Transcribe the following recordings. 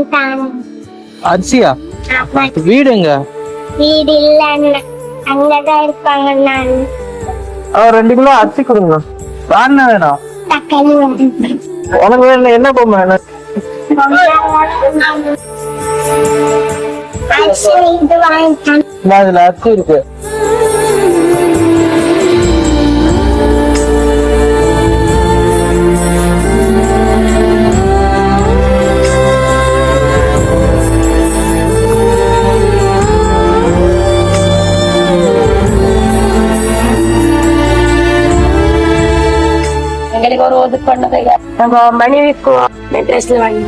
வாங்கிட்டாங்க அரிசியா? வீடுங்க வீடு இல்லைன்னு அங்கதான் இருப்பாங்க நான் ரெண்டு கிலோ அரிசி கொடுங்க. வேணா. வேணாம். உனக்கு வேணும் என்ன பொம்மை வேணும்? அரிசி இருக்கு. எங்களுக்கு ஒரு ஒதுக்கு பண்ணதை நம்ம மனைவிக்கு ட்ரெஸ்ல வாங்கி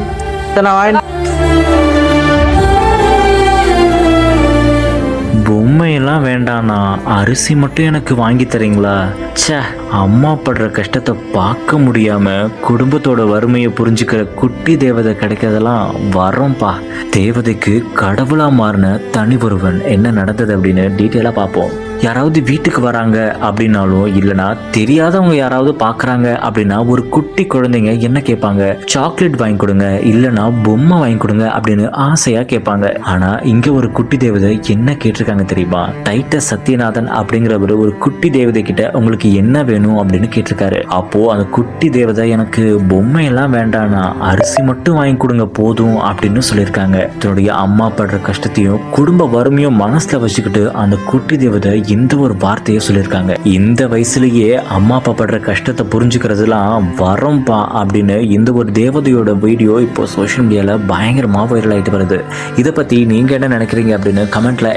பொம்மையெல்லாம் வேண்டாண்ணா. அரிசி மட்டும் எனக்கு வாங்கி தரீங்களா? ச்சே அம்மா படுற கஷ்டத்தை பார்க்க முடியாம குடும்பத்தோட வறுமையை புரிஞ்சுக்கிற குட்டி தேவதை கிடைக்கிறதெல்லாம் வரோம்ப்பா தேவதைக்கு கடவுளா மாறின தனி ஒருவன் என்ன நடந்தது அப்படின்னு டீட்டெயிலாக பார்ப்போம். யாராவது வீட்டுக்கு வராங்க அப்படின்னாலும் இல்லைனா தெரியாதவங்க யாராவது பார்க்குறாங்க அப்படின்னா ஒரு குட்டி குழந்தைங்க என்ன கேட்பாங்க சாக்லேட் வாங்கி கொடுங்க இல்லைனா பொம்மை வாங்கி கொடுங்க அப்படின்னு ஆசையாக கேட்பாங்க ஆனால் இங்கே ஒரு குட்டி தேவதை என்ன கேட்டிருக்காங்க தெரியுமா? டைட்டஸ் சத்யநாதன் அப்படிங்கிறவர் ஒரு குட்டி தேவதை கிட்ட உங்களுக்கு என்ன வேணும் அப்படின்னு கேட்டிருக்காரு. அப்போ அந்த குட்டி தேவதை எனக்கு பொம்மை எல்லாம் வேண்டானா அரிசி மட்டும் வாங்கி கொடுங்க போதும் அப்படின்னு சொல்லியிருக்காங்க. தன்னுடைய அம்மா படுற கஷ்டத்தையும் குடும்ப வறுமையும் மனசுல வச்சுக்கிட்டு அந்த குட்டி தேவதை இந்த ஒரு வார்த்தையை சொல்லியிருக்காங்க. இந்த வயசுலயே அம்மா அப்பா படுற கஷ்டத்தை புரிஞ்சுக்கிறதுலாம் வரோம்பா அப்படின்னு இந்த ஒரு தேவதையோட வீடியோ இப்போ சோஷியல் மீடியாவில் பயங்கரமாக வைரல் ஆயிட்டு வருது. இதை பற்றி நீங்கள் என்ன நினைக்கிறீங்க அப்படின்னு கமெண்ட்ல